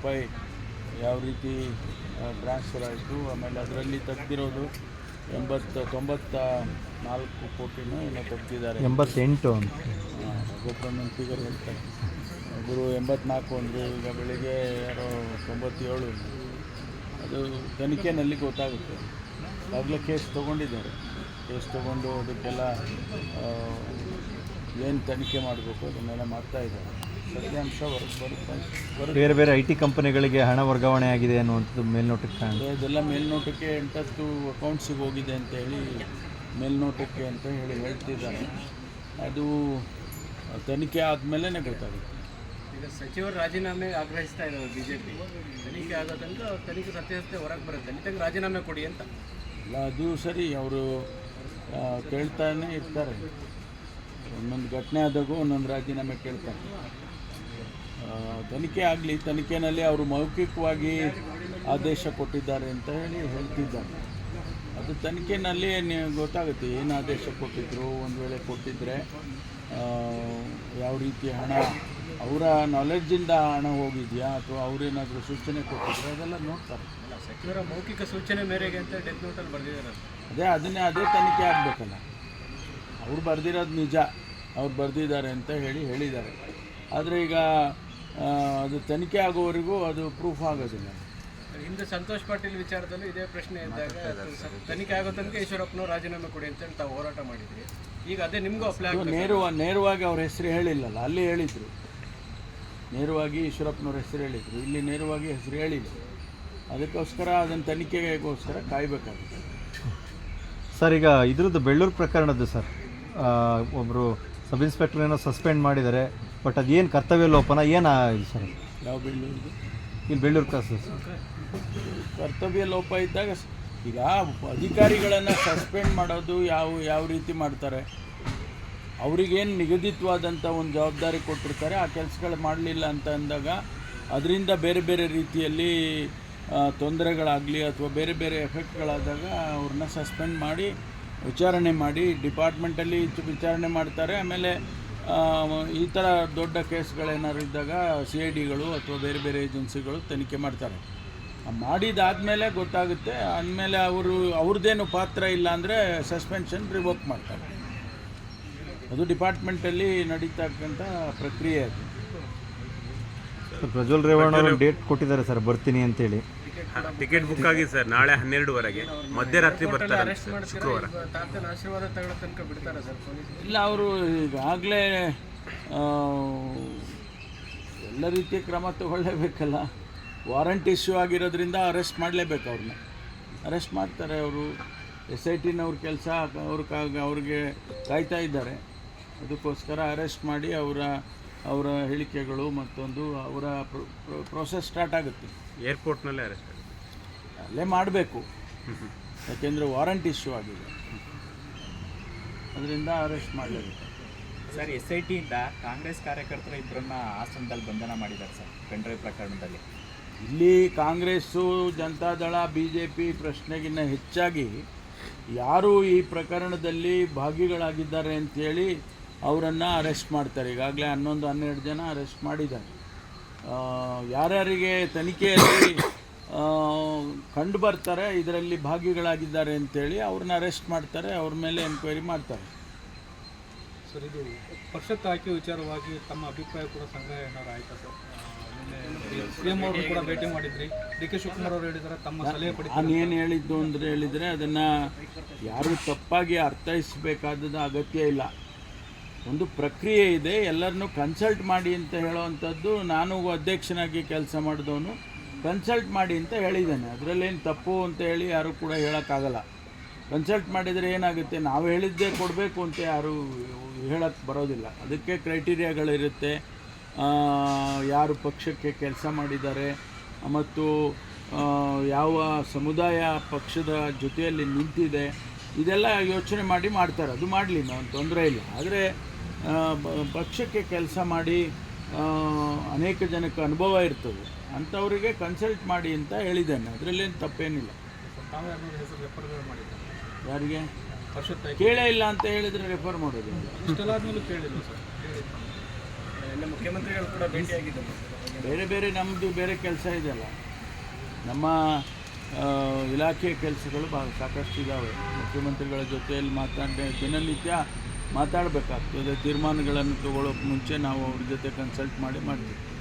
ರೂಪಾಯಿ ಯಾವ ರೀತಿ ಟ್ರಾನ್ಸ್ಫರ್ ಆಯಿತು. ಆಮೇಲೆ ಅದರಲ್ಲಿ ತೆಗ್ದಿರೋದು ಎಂಬತ್ತ ತೊಂಬತ್ತ ನಾಲ್ಕು ಕೋಟಿನೂ ಏನೋ ತೆಗ್ದಿದ್ದಾರೆ. ಎಂಬತ್ತೆಂಟು ಅಂತ. ಗೊಬ್ಬರ ಫಿಗರ್ ಹೇಳ್ತಾರೆ. ಒಬ್ಬರು ಎಂಬತ್ನಾಲ್ಕು ಅಂದರು ಈಗ ಬೆಳಿಗ್ಗೆ ಯಾರೋ ತೊಂಬತ್ತೇಳು. ಅದು ತನಿಖೆನಲ್ಲಿ ಗೊತ್ತಾಗುತ್ತೆ. ಆಗಲೇ ಕೇಸ್ ತೊಗೊಂಡಿದ್ದಾರೆ. ಕೇಸ್ ತೊಗೊಂಡು ಅದಕ್ಕೆಲ್ಲ ಏನು ತನಿಖೆ ಮಾಡಬೇಕು ಅದನ್ನೆಲ್ಲ ಮಾಡ್ತಾ ಇದ್ದಾರೆ. ಸತ್ಯಾಂಶ ಹೊರಗೆ ಬರುತ್ತೆ ಬೇರೆ ಬೇರೆ ಐ ಟಿ ಕಂಪನಿಗಳಿಗೆ ಹಣ ವರ್ಗಾವಣೆ ಆಗಿದೆ ಅನ್ನುವಂಥದ್ದು ಮೇಲ್ನೋಟಕ್ಕೆ ಕಾಣ ಅದೆಲ್ಲ ಮೇಲ್ನೋಟಕ್ಕೆ ಎಂಟತ್ತು ಅಕೌಂಟ್ಸಿಗೆ ಹೋಗಿದೆ ಅಂತ ಹೇಳಿ ಮೇಲ್ನೋಟಕ್ಕೆ ಅಂತ ಹೇಳಿ ಹೇಳ್ತಿದ್ದಾರೆ. ಅದು ತನಿಖೆ ಆದಮೇಲೆ ಗೊತ್ತಾಗುತ್ತೆ. ಈಗ ಸಚಿವರು ರಾಜೀನಾಮೆ ಆಗ್ರಹಿಸ್ತಾ ಇದ್ದಾರೆ ಬಿಜೆಪಿ. ತನಿಖೆ ಆಗೋ ತನಕ ಅವ್ರ ತನಿಖೆ ಸತ್ಯಾಸತ್ಯ ಹೊರಗೆ ಬರುತ್ತೆ. ಅಲ್ಲಿ ರಾಜೀನಾಮೆ ಕೊಡಿ ಅಂತ. ಅಲ್ಲ ಅದು ಸರಿ ಅವರು ಕೇಳ್ತಾನೆ ಇರ್ತಾರೆ. ಒಂದೊಂದು ಘಟನೆ ಆದಾಗೂ ಒಂದೊಂದು ರಾಜೀನಾಮೆ ಕೇಳ್ತಾರೆ. ತನಿಖೆ ಆಗಲಿ ತನಿಖೆಯಲ್ಲಿ ಅವರು ಮೌಖಿಕವಾಗಿ ಆದೇಶ ಕೊಟ್ಟಿದ್ದಾರೆ ಅಂತ ಹೇಳಿ ಹೇಳ್ತಿದ್ದಾರೆ. ಅದು ತನಿಖೆಯಲ್ಲಿ ನೀವು ಗೊತ್ತಾಗುತ್ತೆ ಏನು ಆದೇಶ ಕೊಟ್ಟಿದ್ರು ಒಂದು ವೇಳೆ ಕೊಟ್ಟಿದ್ದರೆ ಯಾವ ರೀತಿ ಹಣ ಅವರ ನಾಲೆಡ್ಜಿಂದ ಹಣ ಹೋಗಿದೆಯಾ ಅಥವಾ ಅವರೇನಾದರೂ ಸೂಚನೆ ಕೊಟ್ಟಿದ್ರೆ ಅದೆಲ್ಲ ನೋಡ್ತಾರೆ. ಮೌಖಿಕ ಸೂಚನೆ ಮೇರೆಗೆ ಅಂತ ಡೆತ್ ನೋಟಲ್ಲಿ ಬರೆದಿದ್ದಾರೆ. ಅದೇ ಅದನ್ನೇ ಅದೇ ತನಿಖೆ ಆಗಬೇಕಲ್ಲ. ಅವ್ರು ಬರೆದಿರೋದು ನಿಜ ಅವ್ರು ಬರೆದಿದ್ದಾರೆ ಅಂತ ಹೇಳಿ ಹೇಳಿದ್ದಾರೆ. ಆದರೆ ಈಗ ಅದು ತನಿಖೆ ಆಗೋವರೆಗೂ ಅದು ಪ್ರೂಫ್ ಆಗೋದಿಲ್ಲ. ಹಿಂದೆ ಸಂತೋಷ್ ಪಾಟೀಲ್ ವಿಚಾರದಲ್ಲೂ ಇದೇ ಪ್ರಶ್ನೆ ಇದ್ದಾಗ ತನಿಖೆ ಆಗೋ ತನಕ ಈಶ್ವರಪ್ಪನವ್ರು ರಾಜೀನಾಮೆ ಕೊಡಿ ಅಂತೇಳಿ ತಾವು ಹೋರಾಟ ಮಾಡಿದ್ರಿ. ಈಗ ಅದೇ ನಿಮಗೂ ಅಪ್ಲೈ ನೇರವ ನೇರವಾಗಿ ಅವ್ರ ಹೆಸರು ಹೇಳಿಲ್ಲಲ್ಲ ಅಲ್ಲಿ ಹೇಳಿದರು. ನೇರವಾಗಿ ಈಶ್ವರಪ್ಪನವ್ರ ಹೆಸರು ಹೇಳಿದರು ಇಲ್ಲಿ ನೇರವಾಗಿ ಹೆಸರು ಹೇಳಿಲ್ಲ. ಅದಕ್ಕೋಸ್ಕರ ಅದನ್ನು ತನಿಖೆಗೋಸ್ಕರ ಕಾಯಬೇಕಾಗುತ್ತೆ. ಸರ್ ಈಗ ಇದ್ರದ್ದು ಬೆಳ್ಳೂರು ಪ್ರಕರಣದ್ದು ಸರ್. ಒಬ್ಬರು ಸಬ್ ಇನ್ಸ್ಪೆಕ್ಟರ್ ಏನೋ ಸಸ್ಪೆಂಡ್ ಮಾಡಿದ್ದಾರೆ ಬಟ್ ಅದೇನು ಕರ್ತವ್ಯ ಲೋಪನ ಏನು ಸರ್? ಯಾವ ಬೆಳ್ಳೂರಿಗೆ ಇಲ್ಲಿ ಬೆಳ್ಳೂರು ಕಾಸ ಕರ್ತವ್ಯ ಲೋಪ ಇದ್ದಾಗ ಈಗ ಅಧಿಕಾರಿಗಳನ್ನು ಸಸ್ಪೆಂಡ್ ಮಾಡೋದು ಯಾವ ಯಾವ ರೀತಿ ಮಾಡ್ತಾರೆ? ಅವರಿಗೇನು ನಿಗದಿತವಾದಂಥ ಒಂದು ಜವಾಬ್ದಾರಿ ಕೊಟ್ಟಿರ್ತಾರೆ ಆ ಕೆಲಸಗಳು ಮಾಡಲಿಲ್ಲ ಅಂತ ಅಂದಾಗ ಅದರಿಂದ ಬೇರೆ ಬೇರೆ ರೀತಿಯಲ್ಲಿ ತೊಂದರೆಗಳಾಗಲಿ ಅಥವಾ ಬೇರೆ ಬೇರೆ ಎಫೆಕ್ಟ್ಗಳಾದಾಗ ಅವ್ರನ್ನ ಸಸ್ಪೆಂಡ್ ಮಾಡಿ ವಿಚಾರಣೆ ಮಾಡಿ ಡಿಪಾರ್ಟ್ಮೆಂಟಲ್ಲಿ ವಿಚಾರಣೆ ಮಾಡ್ತಾರೆ. ಆಮೇಲೆ ಈ ಥರ ದೊಡ್ಡ ಕೇಸ್ಗಳೇನಾದ್ರು ಇದ್ದಾಗ ಸಿ ಐ ಡಿಗಳು ಅಥವಾ ಬೇರೆ ಬೇರೆ ಏಜೆನ್ಸಿಗಳು ತನಿಖೆ ಮಾಡ್ತಾರೆ. ಮಾಡಿದಾದಮೇಲೆ ಗೊತ್ತಾಗುತ್ತೆ. ಅಂದಮೇಲೆ ಅವರು ಅವ್ರದ್ದೇನು ಪಾತ್ರ ಇಲ್ಲ ಅಂದರೆ ಸಸ್ಪೆನ್ಷನ್ ರಿವೋಕ್ ಮಾಡ್ತಾರೆ. ಅದು ಡಿಪಾರ್ಟ್ಮೆಂಟಲ್ಲಿ ನಡೀತಕ್ಕಂಥ ಪ್ರಕ್ರಿಯೆ ಅದು. ಪ್ರಜ್ವಲ್ ರೇವಣ್ಣ ಅವರು ಡೇಟ್ ಕೊಟ್ಟಿದ್ದಾರೆ ಸರ್ ಬರ್ತೀನಿ ಅಂತೇಳಿ. ಟಿಕೆಟ್ ಬುಕ್ ಆಗಿ ಸರ್ ನಾಳೆ ಹನ್ನೆರಡುವರೆಗೆ. ಮಧ್ಯರಾತ್ರಿ ಬರ್ತಾರೆ ಶುಕ್ರವಾರ. ತಾತನ ಆಶೀರ್ವಾದ ತಗೊಳ್ಳೋ ತನಕ ಬಿಡ್ತಾರೆ ಸರ್ ಇಲ್ಲ ಅವರು ಈಗಾಗಲೇ ಎಲ್ಲ ರೀತಿಯ ಕ್ರಮ ತಗೊಳ್ಳೇಬೇಕಲ್ಲ. ವಾರಂಟ್ ಇಶ್ಯೂ ಆಗಿರೋದ್ರಿಂದ ಅರೆಸ್ಟ್ ಮಾಡಲೇಬೇಕು ಅವ್ರನ್ನ ಅರೆಸ್ಟ್ ಮಾಡ್ತಾರೆ ಅವರು. ಎಸ್ ಐ ಟಿನವ್ರ ಕೆಲಸ ಅವ್ರ ಅವ್ರಿಗೆ ಕಾಯ್ತಾ ಇದ್ದಾರೆ. ಅದಕ್ಕೋಸ್ಕರ ಅರೆಸ್ಟ್ ಮಾಡಿ ಅವರ ಅವರ ಹೇಳಿಕೆಗಳು ಮತ್ತೊಂದು ಅವರ ಪ್ರೊಸೆಸ್ ಸ್ಟಾರ್ಟ್ ಆಗುತ್ತೆ. ಏರ್ಪೋರ್ಟ್ನಲ್ಲೇ ಅರೆಸ್ಟ್ ಅಲ್ಲೇ ಮಾಡಬೇಕು. ಯಾಕೆಂದರೆ ವಾರಂಟ್ ಇಶ್ಯೂ ಆಗಿದೆ. ಅದರಿಂದ ಅರೆಸ್ಟ್ ಮಾಡಲೇಬೇಕು ಸರ್ ಎಸ್ ಐ ಟಿಯಿಂದ ಕಾಂಗ್ರೆಸ್ ಕಾರ್ಯಕರ್ತರ ಇಬ್ಬರನ್ನ ಆಸನದಲ್ಲಿ ಬಂಧನ ಮಾಡಿದ್ದಾರೆ ಸರ್ ಪೆಂಡ್ರೈವ್ ಪ್ರಕರಣದಲ್ಲಿ. ಇಲ್ಲಿ Congress Janata Dal B J P ಪ್ರಶ್ನೆಗಿನ್ನ ಹೆಚ್ಚಾಗಿ ಯಾರು ಈ ಪ್ರಕರಣದಲ್ಲಿ ಭಾಗಿಗಳಾಗಿದ್ದಾರೆ ಅಂತೇಳಿ ಅವರನ್ನು ಅರೆಸ್ಟ್ ಮಾಡ್ತಾರೆ. ಈಗಾಗಲೇ ಹನ್ನೊಂದು ಹನ್ನೆರಡು ಜನ ಅರೆಸ್ಟ್ ಮಾಡಿದ್ದಾರೆ. ಯಾರ್ಯಾರಿಗೆ ತನಿಖೆಯಲ್ಲಿ ಕಂಡು ಬರ್ತಾರೆ ಇದರಲ್ಲಿ ಭಾಗಿಗಳಾಗಿದ್ದಾರೆ ಅಂತೇಳಿ ಅವ್ರನ್ನ ಅರೆಸ್ಟ್ ಮಾಡ್ತಾರೆ ಅವ್ರ ಮೇಲೆ ಎನ್ಕ್ವೈರಿ ಮಾಡ್ತಾರೆ. ಸರ್ ಇದು ಪಕ್ಷಕ್ಕೆ ಹಾಕಿ ವಿಚಾರವಾಗಿ ತಮ್ಮ ಅಭಿಪ್ರಾಯ ಕೂಡ ಸಂಗ್ರಹ ಏನಾದ್ರು ಆಯ್ತಾ ಸರ್? ಸಿ ಎಂ ಅವರು ಕೂಡ ಭೇಟಿ ಮಾಡಿದ್ರಿ. ಡಿ ಕೆ ಶಿವಕುಮಾರ್ ಅವರು ಹೇಳಿದ್ದಾರೆ ತಮ್ಮ ಸಲಹೆ ಪಡಿ ನಾನು ಏನು ಹೇಳಿದ್ದು ಅಂದರೆ ಹೇಳಿದರೆ ಅದನ್ನು ಯಾರು ತಪ್ಪಾಗಿ ಅರ್ಥೈಸಬೇಕಾದ ಅಗತ್ಯ ಇಲ್ಲ. ಒಂದು ಪ್ರಕ್ರಿಯೆ ಇದೆ ಎಲ್ಲರನ್ನೂ ಕನ್ಸಲ್ಟ್ ಮಾಡಿ ಅಂತ ಹೇಳೋವಂಥದ್ದು ನಾನು ಅಧ್ಯಕ್ಷನಾಗಿ ಕೆಲಸ ಮಾಡಿದವನು. ಕನ್ಸಲ್ಟ್ ಮಾಡಿ ಅಂತ ಹೇಳಿದ್ದೇನೆ. ಅದರಲ್ಲೇನು ತಪ್ಪು ಅಂತ ಹೇಳಿ ಯಾರೂ ಕೂಡ ಹೇಳೋಕ್ಕಾಗಲ್ಲ. ಕನ್ಸಲ್ಟ್ ಮಾಡಿದರೆ ಏನಾಗುತ್ತೆ? ನಾವು ಹೇಳಿದ್ದೇ ಕೊಡಬೇಕು ಅಂತ ಯಾರು ಹೇಳಕ್ಕೆ ಬರೋದಿಲ್ಲ. ಅದಕ್ಕೆ ಕ್ರೈಟೀರಿಯಾಗಳಿರುತ್ತೆ. ಯಾರು ಪಕ್ಷಕ್ಕೆ ಕೆಲಸ ಮಾಡಿದ್ದಾರೆ. ಮತ್ತು ಯಾವ ಸಮುದಾಯ ಪಕ್ಷದ ಜೊತೆಯಲ್ಲಿ ನಿಂತಿದೆ. ಇದೆಲ್ಲ ಯೋಚನೆ ಮಾಡಿ ಮಾಡ್ತಾರೆ. ಅದು ಮಾಡಲಿ, ನಾವು ತೊಂದರೆ ಇಲ್ಲ. ಆದರೆ ಪಕ್ಷಕ್ಕೆ ಕೆಲಸ ಮಾಡಿ ಅನೇಕ ಜನಕ್ಕೆ ಅನುಭವ ಇರ್ತದೆ. ಅಂಥವರಿಗೆ ಕನ್ಸಲ್ಟ್ ಮಾಡಿ ಅಂತ ಹೇಳಿದ್ದೇನೆ. ಅದರಲ್ಲೇನು ತಪ್ಪೇನಿಲ್ಲ. ಯಾರಿಗೆ? ಕೇಳೇ ಇಲ್ಲ ಅಂತ ಹೇಳಿದರೆ ರೆಫರ್ ಮಾಡೋದು. ನಮ್ಮ ಬೇರೆ ಬೇರೆ ನಮ್ಮದು ಬೇರೆ ಕೆಲಸ ಇದೆಯಲ್ಲ. ನಮ್ಮ ಆ, ಇಲಾಖೆಯ ಕೆಲಸಗಳು ಭಾಳ ಸಾಕಷ್ಟು ಇದ್ದಾವೆ ಮುಖ್ಯಮಂತ್ರಿಗಳ ಜೊತೆಯಲ್ಲಿ ಮಾತಾಡಿ ದಿನನಿತ್ಯ ಮಾತಾಡಬೇಕಾಗ್ತದೆ. ತೀರ್ಮಾನಗಳನ್ನು ತಗೊಳ್ಳೋಕೆ ಮುಂಚೆ ನಾವು ಅವ್ರ ಜೊತೆ ಕನ್ಸಲ್ಟ್ ಮಾಡಿ ಮಾಡ್ತೀವಿ.